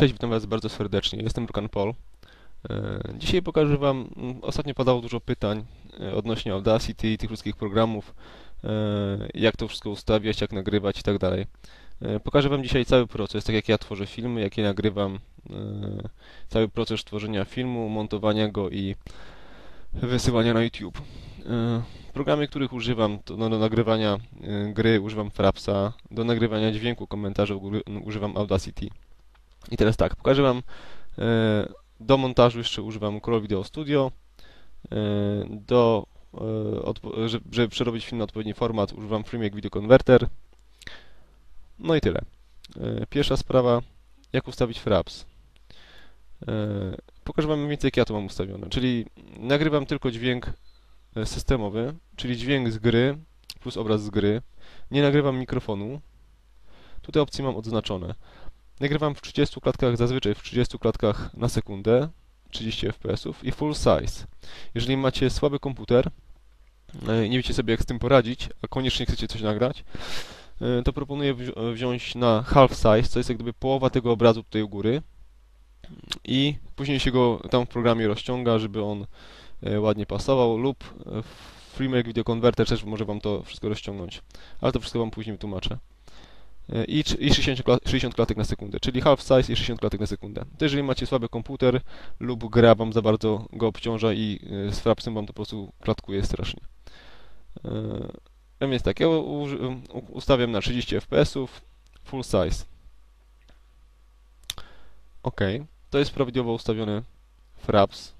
Cześć, witam Was bardzo serdecznie. Jestem Rukan Paul. E, Dzisiaj pokażę Wam, ostatnio padało dużo pytań e, odnośnie Audacity i tych wszystkich programów, e, jak to wszystko ustawiać, jak nagrywać i tak dalej. Pokażę Wam dzisiaj cały proces, tak jak ja tworzę filmy, jak je nagrywam, cały proces tworzenia filmu, montowania go i wysyłania na YouTube. Programy, których używam, to no, do nagrywania gry używam Frapsa, do nagrywania dźwięku komentarzy używam Audacity. I teraz tak, pokażę Wam e, do montażu jeszcze używam Corel Video Studio. E, do, e, żeby, żeby przerobić film na odpowiedni format używam FreeMake Video Converter. No i tyle. Pierwsza sprawa, jak ustawić Fraps. Pokażę Wam mniej więcej jak ja to mam ustawione, czyli nagrywam tylko dźwięk systemowy, czyli dźwięk z gry plus obraz z gry. Nie nagrywam mikrofonu. Tutaj opcje mam odznaczone. Nagrywam w 30 klatkach, zazwyczaj w 30 klatkach na sekundę, 30 fps i full size. Jeżeli macie słaby komputer e, nie wiecie sobie jak z tym poradzić, a koniecznie chcecie coś nagrać, e, to proponuję wzi- wziąć na half size, co jest jak gdyby połowa tego obrazu tutaj u góry. I później się go tam w programie rozciąga, żeby on e, ładnie pasował lub e, FreeMake Video Converter też może Wam to wszystko rozciągnąć, ale to wszystko Wam później wytłumaczę i, trz- i 60, kla- 60 klatek na sekundę, czyli half size i 60 klatek na sekundę. To jeżeli macie słaby komputer lub gra wam za bardzo go obciąża i y, z frapsem wam to po prostu klatkuje strasznie. Więc tak, ja ustawiam na 30 fps, full size. OK, to jest prawidłowo ustawiony fraps.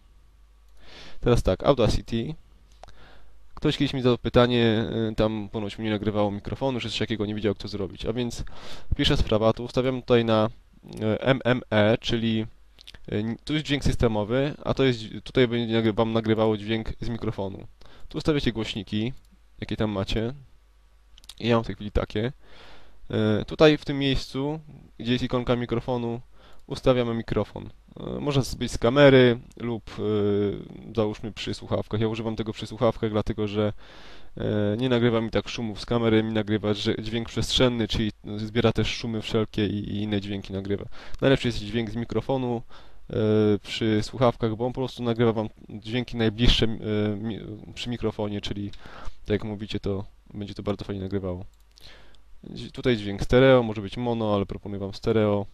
Teraz tak, Audacity. Ktoś kiedyś mi zadał pytanie, y, tam ponoć mi nie nagrywało mikrofonu, czy coś takiego, nie wiedział jak to zrobić. A więc pierwsza sprawa, to ustawiam tutaj na y, MME, czyli y, tu jest dźwięk systemowy, a to jest, tutaj będzie Wam nagrywało dźwięk z mikrofonu. Tu ustawiacie głośniki, jakie tam macie. Ja mam w tej chwili takie. Tutaj w tym miejscu, gdzie jest ikonka mikrofonu, ustawiamy mikrofon. Y, Może być z kamery lub y, załóżmy przy słuchawkach. Ja używam tego przy słuchawkach, dlatego że e, nie nagrywa mi tak szumów z kamery, mi nagrywa dźwięk przestrzenny, czyli zbiera też szumy wszelkie i, inne dźwięki nagrywa. Najlepszy jest dźwięk z mikrofonu e, przy słuchawkach, bo on po prostu nagrywa Wam dźwięki najbliższe e, przy mikrofonie, czyli tak jak mówicie, to będzie to bardzo fajnie nagrywało. Tutaj dźwięk stereo, może być mono, ale proponuję Wam stereo.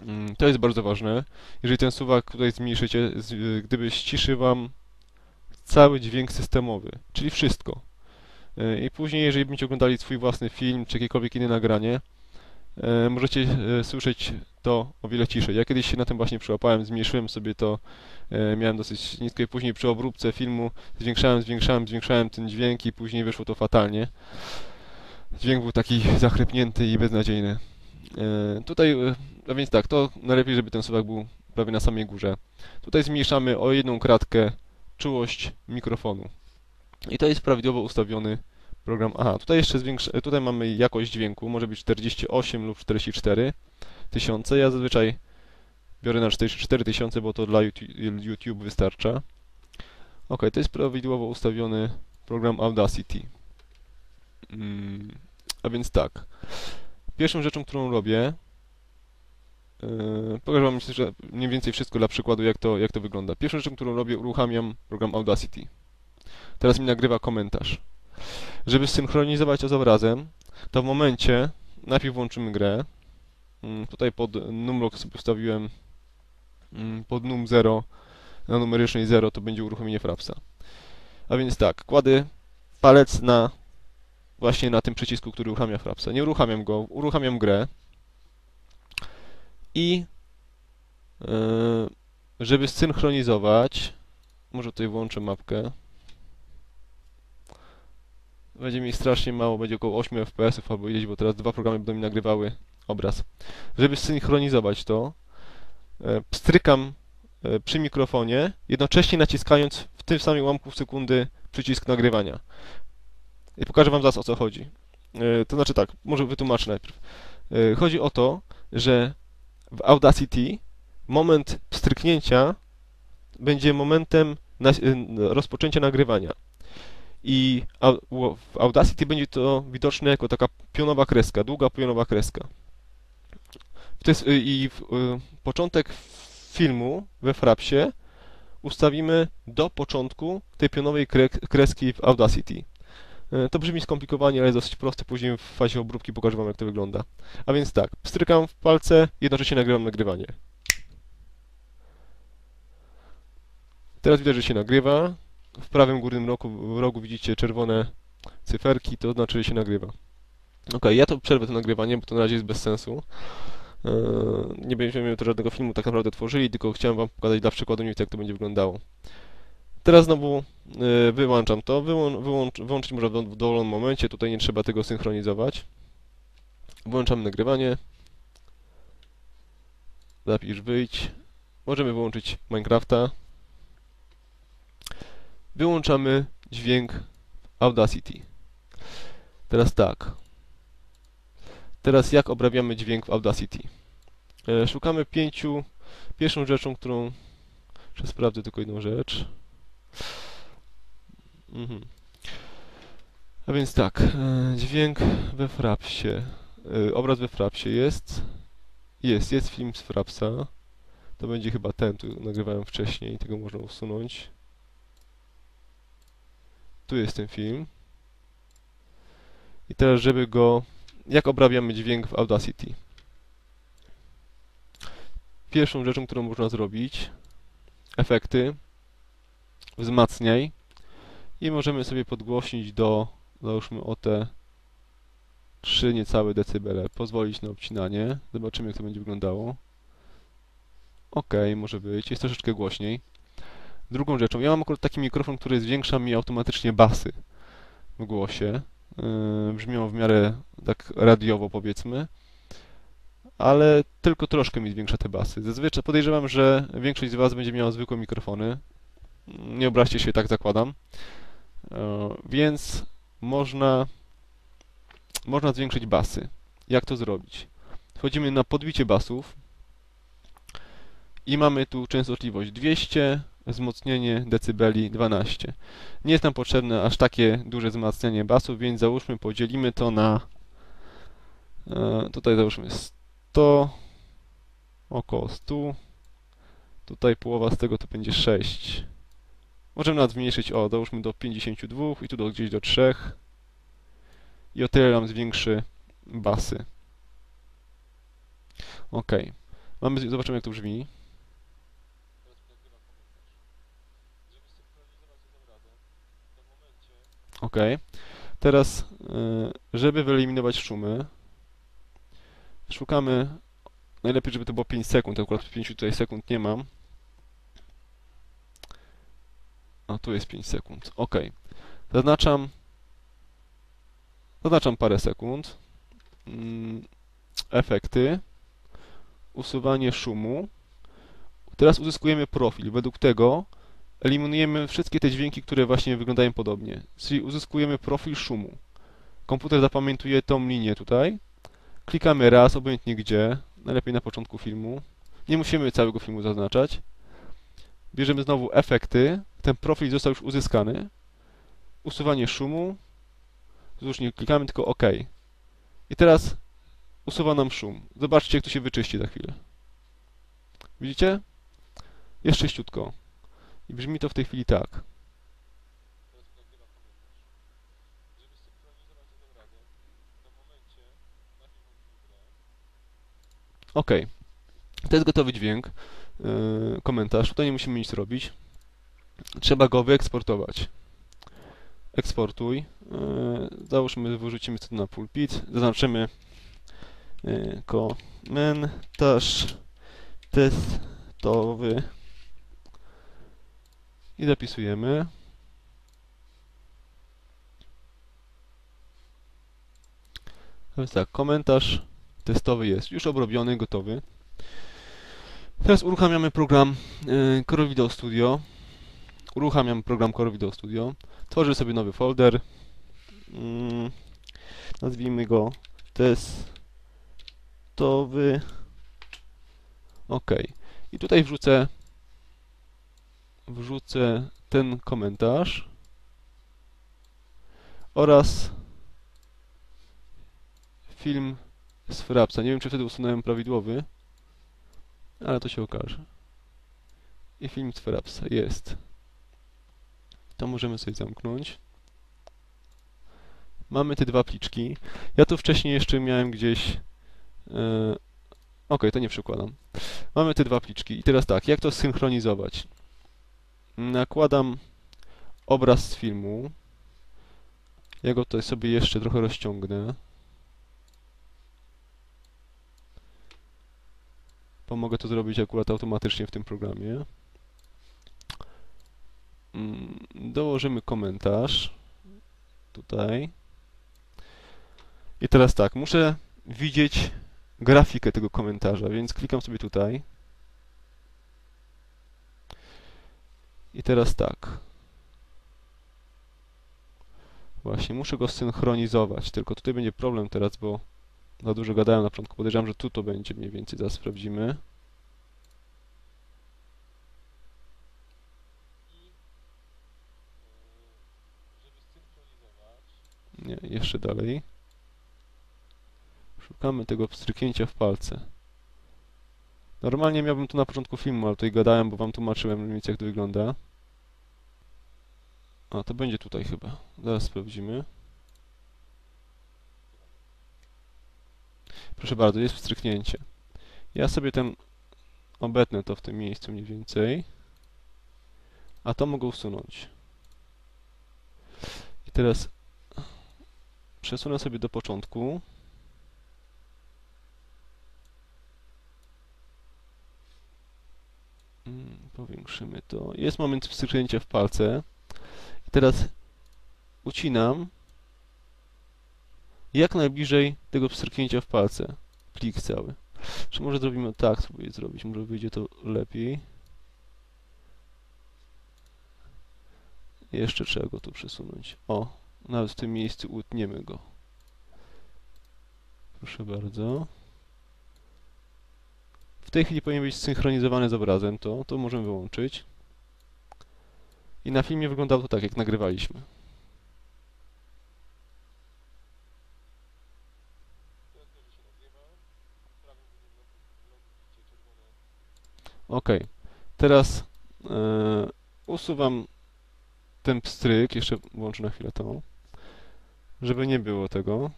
Mm, To jest bardzo ważne. Jeżeli ten suwak tutaj zmniejszycie, gdyby ściszy Wam cały dźwięk systemowy, czyli wszystko. Y, I później, jeżeli będziecie oglądali swój własny film, czy jakiekolwiek inne nagranie, y, możecie y, słyszeć to o wiele ciszej. Ja kiedyś się na tym właśnie przyłapałem, zmniejszyłem sobie to, miałem dosyć nisko i później przy obróbce filmu zwiększałem, zwiększałem, zwiększałem ten dźwięk i później wyszło to fatalnie. Dźwięk był taki zachrypnięty i beznadziejny. E, Tutaj, e, a więc tak, to najlepiej, żeby ten suwak był prawie na samej górze. Tutaj zmniejszamy o jedną kratkę czułość mikrofonu. I to jest prawidłowo ustawiony program. Aha, tutaj jeszcze zwiększ... e, tutaj mamy jakość dźwięku, może być 48 lub 44 tysiące. Ja zazwyczaj biorę na 44 tysiące, bo to dla YouTube wystarcza. Ok, to jest prawidłowo ustawiony program Audacity. Mm, a więc tak. Pierwszą rzeczą, którą robię, yy, pokażę Wam że mniej więcej wszystko dla przykładu, jak to, jak to wygląda. Pierwszą rzeczą, którą robię, uruchamiam program Audacity. Teraz mi nagrywa komentarz. Żeby synchronizować to z obrazem, to w momencie najpierw włączymy grę. Mm, Tutaj pod numlock sobie wstawiłem mm, pod num 0 na numerycznej 0 to będzie uruchomienie frapsa. A więc tak, kładę palec na właśnie na tym przycisku, który uruchamia frapsa. Nie uruchamiam go, uruchamiam grę i yy, żeby synchronizować, może tutaj włączę mapkę. Będzie mi strasznie mało, będzie około 8 fps albo ileś, bo teraz dwa programy będą mi nagrywały obraz. Żeby synchronizować to, e, pstrykam e, przy mikrofonie, jednocześnie naciskając w tym samym ułamku sekundy przycisk nagrywania. I pokażę Wam zaraz o co chodzi. E, To znaczy tak, może wytłumaczę najpierw. E, Chodzi o to, że w Audacity moment pstryknięcia będzie momentem na, e, rozpoczęcia nagrywania. I w Audacity będzie to widoczne jako taka pionowa kreska, długa pionowa kreska. To jest, I w, początek filmu we Frapsie ustawimy do początku tej pionowej kre- kreski w Audacity. Y, To brzmi skomplikowanie, ale jest dosyć proste. Później w fazie obróbki pokażę Wam, jak to wygląda. A więc tak, strykam w palce, jednocześnie nagrywam nagrywanie. Teraz widać, że się nagrywa. W prawym górnym rogu, rogu widzicie czerwone cyferki, to znaczy, że się nagrywa. Ok, ja to przerwę to nagrywanie, bo to na razie jest bez sensu. Eee, Nie będziemy tu żadnego filmu tak naprawdę tworzyli, tylko chciałem Wam pokazać dla przykładu mniej więcej, jak to będzie wyglądało. Teraz znowu e, wyłączam to. Wyłą, wyłącz, wyłączyć można w dowolnym momencie, tutaj nie trzeba tego synchronizować. Włączamy nagrywanie. Zapisz wyjdź. Możemy wyłączyć Minecrafta. Wyłączamy dźwięk Audacity. Teraz tak. Teraz jak obrabiamy dźwięk w Audacity? E, Szukamy pięciu. Pierwszą rzeczą, którą. Jeszcze sprawdzę tylko jedną rzecz. Mhm. A więc tak. e, Dźwięk we Frapsie. e, Obraz we Frapsie jest. Jest, jest film z Frapsa. To będzie chyba ten, tu nagrywałem wcześniej, tego można usunąć. Tu jest ten film. I teraz, żeby go... Jak obrabiamy dźwięk w Audacity? Pierwszą rzeczą, którą można zrobić, efekty, wzmacniaj i możemy sobie podgłośnić do, załóżmy o te 3 niecałe decybele, pozwolić na obcinanie, zobaczymy jak to będzie wyglądało. Ok, może być, jest troszeczkę głośniej. Drugą rzeczą, ja mam akurat taki mikrofon, który zwiększa mi automatycznie basy w głosie. Yy, brzmią w miarę tak radiowo powiedzmy, ale tylko troszkę mi zwiększa te basy. Zazwyczaj podejrzewam, że większość z Was będzie miała zwykłe mikrofony. Nie obraźcie się, tak zakładam. Yy, Więc można, można zwiększyć basy. Jak to zrobić? Wchodzimy na podbicie basów i mamy tu częstotliwość 200, wzmocnienie decybeli 12. Nie jest nam potrzebne aż takie duże wzmacnianie basów, więc załóżmy, podzielimy to na e, tutaj załóżmy 100 około 100 tutaj połowa z tego to będzie 6 możemy nawet zmniejszyć, o, załóżmy do 52 i tu do, gdzieś do 3 i o tyle nam zwiększy basy. Ok mamy, zobaczymy jak to brzmi. Ok. Teraz, y, żeby wyeliminować szumy, szukamy, najlepiej, żeby to było 5 sekund, akurat 5 tutaj sekund nie mam. A tu jest 5 sekund. Ok. Zaznaczam, zaznaczam parę sekund. Mm, Efekty, usuwanie szumu. Teraz uzyskujemy profil. Według tego eliminujemy wszystkie te dźwięki, które właśnie wyglądają podobnie. Czyli uzyskujemy profil szumu. Komputer zapamiętuje tą linię tutaj. Klikamy raz, obojętnie gdzie, najlepiej na początku filmu. Nie musimy całego filmu zaznaczać. Bierzemy znowu efekty. Ten profil został już uzyskany. Usuwanie szumu. Znów nie klikamy, tylko OK. I teraz usuwa nam szum. Zobaczcie, jak to się wyczyści za chwilę. Widzicie? Jest czyściutko. I brzmi to w tej chwili tak. Ok. To jest gotowy dźwięk. Yy, komentarz. Tutaj nie musimy nic robić. Trzeba go wyeksportować. Eksportuj. Yy, załóżmy, wyrzucimy to na pulpit. Zaznaczymy yy, komentarz testowy i zapisujemy. Więc tak, komentarz testowy jest już obrobiony, gotowy. Teraz uruchamiamy program y, Core Video Studio. Uruchamiam program Core Video Studio. Tworzę sobie nowy folder. Mm, nazwijmy go testowy. OK. I tutaj wrzucę wrzucę ten komentarz oraz film z Frapsa. Nie wiem, czy wtedy usunąłem prawidłowy. Ale to się okaże. I film z Frapsa jest. To możemy sobie zamknąć. Mamy te dwa pliczki. Ja tu wcześniej jeszcze miałem gdzieś... Yy, ok, to nie przykładam. Mamy te dwa pliczki. I teraz tak, jak to synchronizować? Nakładam obraz z filmu. Ja go tutaj sobie jeszcze trochę rozciągnę. Pomogę to zrobić akurat automatycznie w tym programie. Mm, Dołożymy komentarz. Tutaj. I teraz tak, muszę widzieć grafikę tego komentarza, więc klikam sobie tutaj. I teraz tak. Właśnie, muszę go synchronizować, tylko tutaj będzie problem teraz, bo za dużo gadałem na początku. Podejrzewam, że tu to będzie mniej więcej, zaraz sprawdzimy. Nie, jeszcze dalej. Szukamy tego pstryknięcia w palce. Normalnie miałbym tu na początku filmu, ale tutaj gadałem, bo wam tłumaczyłem mniej więcej jak to wygląda. A, to będzie tutaj chyba. Zaraz sprawdzimy. Proszę bardzo, jest wstrzyknięcie. Ja sobie ten obetnę to w tym miejscu mniej więcej. A to mogę usunąć. I teraz przesunę sobie do początku. Mm, Powiększymy to. Jest moment wstrzyknięcia w palce. I teraz ucinam jak najbliżej tego pstryknięcia w palce. Plik cały. Czy może zrobimy tak, spróbuję zrobić, może wyjdzie to lepiej. Jeszcze trzeba go tu przesunąć. O, nawet w tym miejscu utniemy go. Proszę bardzo. W tej chwili powinien być zsynchronizowany z obrazem, to, to możemy wyłączyć. I na filmie wyglądało to tak, jak nagrywaliśmy. Ok, teraz e, usuwam ten pstryk, jeszcze włączę na chwilę to, żeby nie było tego.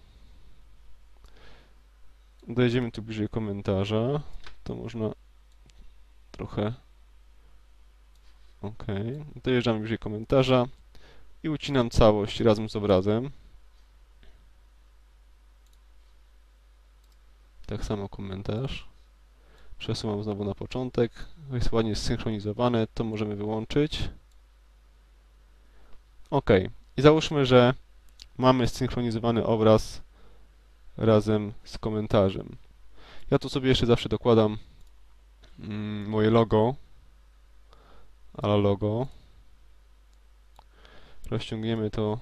Dojedziemy tu bliżej komentarza, to można trochę Ok, dojeżdżam bliżej komentarza i ucinam całość razem z obrazem. Tak samo komentarz. Przesuwam znowu na początek. Jest ładnie zsynchronizowane, to możemy wyłączyć. Ok, i załóżmy, że mamy zsynchronizowany obraz razem z komentarzem. Ja tu sobie jeszcze zawsze dokładam mm, moje logo ala logo. Rozciągniemy to,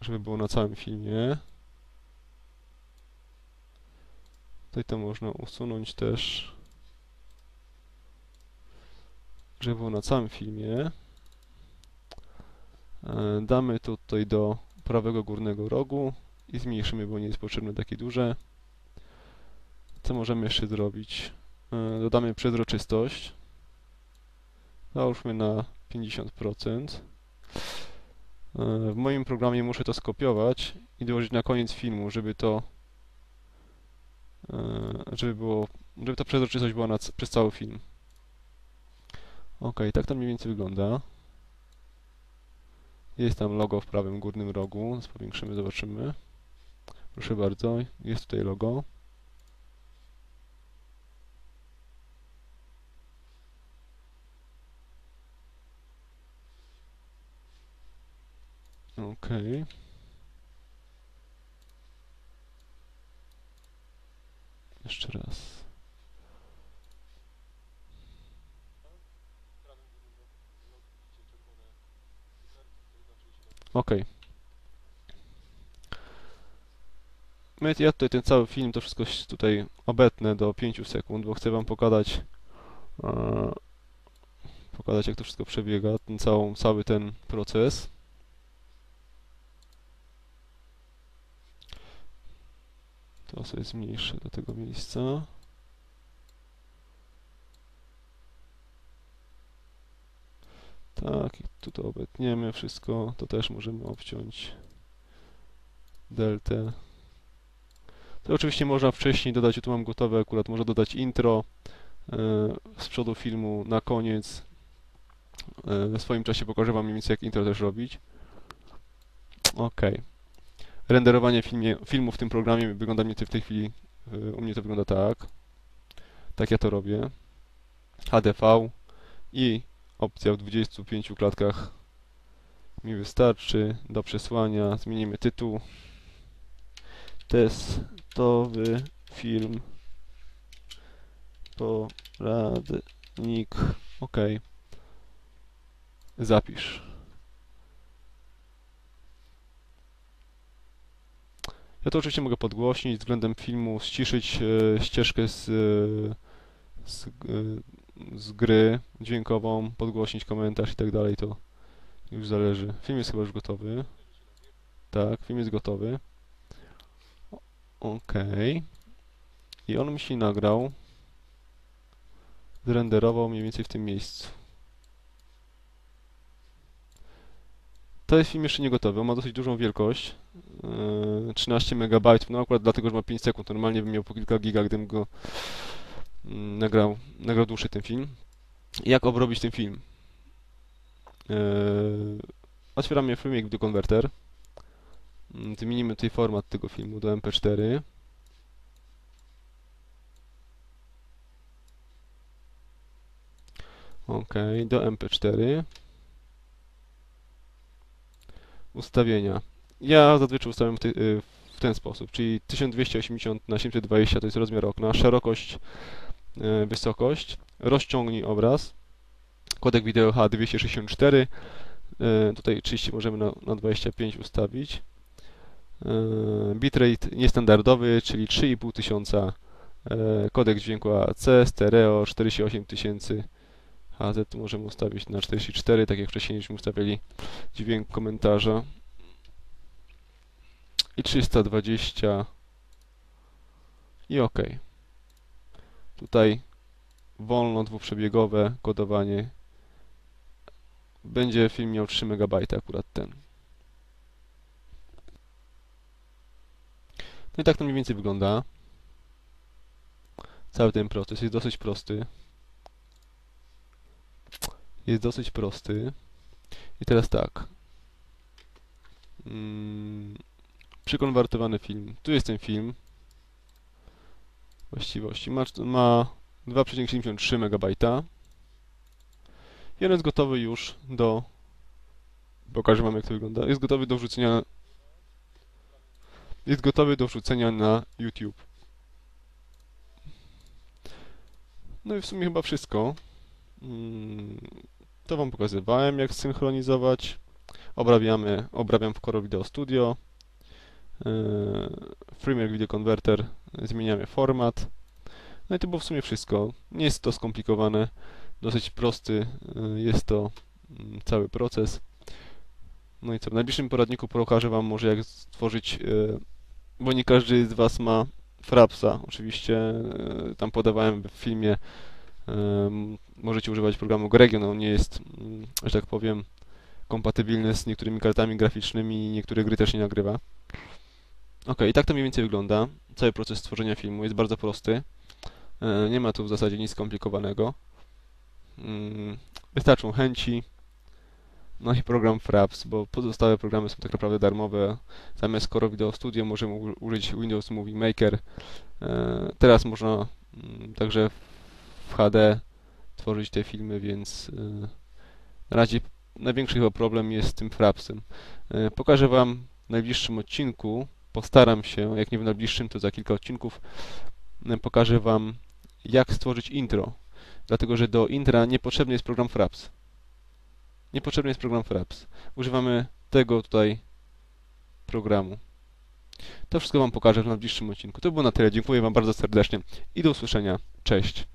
żeby było na całym filmie. Tutaj to można usunąć też, żeby było na całym filmie. E, Damy to tutaj do prawego górnego rogu i zmniejszymy, bo nie jest potrzebne takie duże. Co możemy jeszcze zrobić? E, Dodamy przezroczystość. Załóżmy na 50%. E, W moim programie muszę to skopiować i dołożyć na koniec filmu, żeby to żeby było, żeby ta przezroczystość była na, przez cały film. Ok, tak to mniej więcej wygląda. Jest tam logo w prawym górnym rogu. Powiększymy, zobaczymy. Proszę bardzo, jest tutaj logo. Okej. Jeszcze raz. Okej. My- Ja tutaj ten cały film, to wszystko tutaj obetnę do 5 sekund, bo chcę Wam pokazać, e, pokazać jak to wszystko przebiega, ten całą, cały ten proces. To sobie zmniejszę do tego miejsca. Tak, i tu to obetniemy wszystko. To też możemy obciąć. Deltę. To oczywiście można wcześniej dodać, tu mam gotowe akurat, można dodać intro e, z przodu filmu na koniec. E, w swoim czasie pokażę Wam więcej jak intro też robić. Ok. Renderowanie filmie, filmu w tym programie wygląda więcej w tej chwili, e, u mnie to wygląda tak. Tak ja to robię. HDV i opcja w 25 klatkach mi wystarczy do przesłania. Zmienimy tytuł. Testowy film poradnik. OK. Zapisz. Ja to oczywiście mogę podgłośnić, względem filmu ściszyć e, ścieżkę z, e, z, e, z gry dźwiękową, podgłośnić komentarz i tak dalej, to już zależy. Film jest chyba już gotowy. Tak, film jest gotowy. OK. I on mi się nagrał. Zrenderował mniej więcej w tym miejscu. To jest film jeszcze nie gotowy, on ma dosyć dużą wielkość. Yy, 13 MB, no akurat dlatego, że ma 5 sekund. Normalnie bym miał po kilka giga, gdybym go nagrał, nagrał dłuższy ten film. Jak obrobić ten film? Yy, otwieramy Filmic Video Converter. Yy, Zmienimy tutaj format tego filmu do MP4. OK, do MP4. Ustawienia. Ja zazwyczaj ustawiam w, ty, y, w ten sposób, czyli 1280 na 720 to jest rozmiar okna, szerokość, wysokość, rozciągnij obraz, kodek wideo H264, y, tutaj oczywiście możemy na, na 25 ustawić, bitrate niestandardowy, czyli 3500, kodek dźwięku AC, stereo 48000 HZ możemy ustawić na 44, tak jak wcześniej ustawiali dźwięk komentarza. I 320 i OK. Tutaj wolno dwuprzebiegowe kodowanie. Będzie film miał 3 MB akurat ten. No i tak to mniej więcej wygląda. Cały ten proces jest dosyć prosty jest dosyć prosty. I teraz tak. Hmm, przykonwertowany film. Tu jest ten film. Właściwości. Ma, ma 2,73 MB. I on jest gotowy już do... Pokażę wam jak to wygląda. Jest gotowy do wrzucenia... Jest gotowy do wrzucenia na YouTube. No i w sumie chyba wszystko. Hmm, to Wam pokazywałem, jak synchronizować. Obrabiamy, obrabiam w Core Video Studio. Premiere Video Converter, zmieniamy format. No i to było w sumie wszystko. Nie jest to skomplikowane, dosyć prosty yy, jest to mm, cały proces. No i co, w najbliższym poradniku pokażę Wam może jak stworzyć, yy, bo nie każdy z Was ma Frapsa. Oczywiście yy, tam podawałem w filmie możecie używać programu Gregion, on nie jest, mm, że tak powiem, kompatybilny z niektórymi kartami graficznymi i niektóre gry też nie nagrywa. Ok, i tak to mniej więcej wygląda. Cały proces stworzenia filmu jest bardzo prosty. E, nie ma tu w zasadzie nic skomplikowanego. Mm, wystarczą chęci. No i program Fraps, bo pozostałe programy są tak naprawdę darmowe. Zamiast Core Video Studio możemy użyć Windows Movie Maker. E, teraz można mm, także w HD tworzyć te filmy, więc y, na razie największy chyba problem jest z tym Frapsem. Pokażę Wam w najbliższym odcinku, postaram się, jak nie w najbliższym, to za kilka odcinków, pokażę Wam, jak stworzyć intro. Dlatego, że do intra niepotrzebny jest program Fraps. Niepotrzebny jest program Fraps. Używamy tego tutaj programu. To wszystko Wam pokażę w najbliższym odcinku. To było na tyle. Dziękuję Wam bardzo serdecznie i do usłyszenia. Cześć.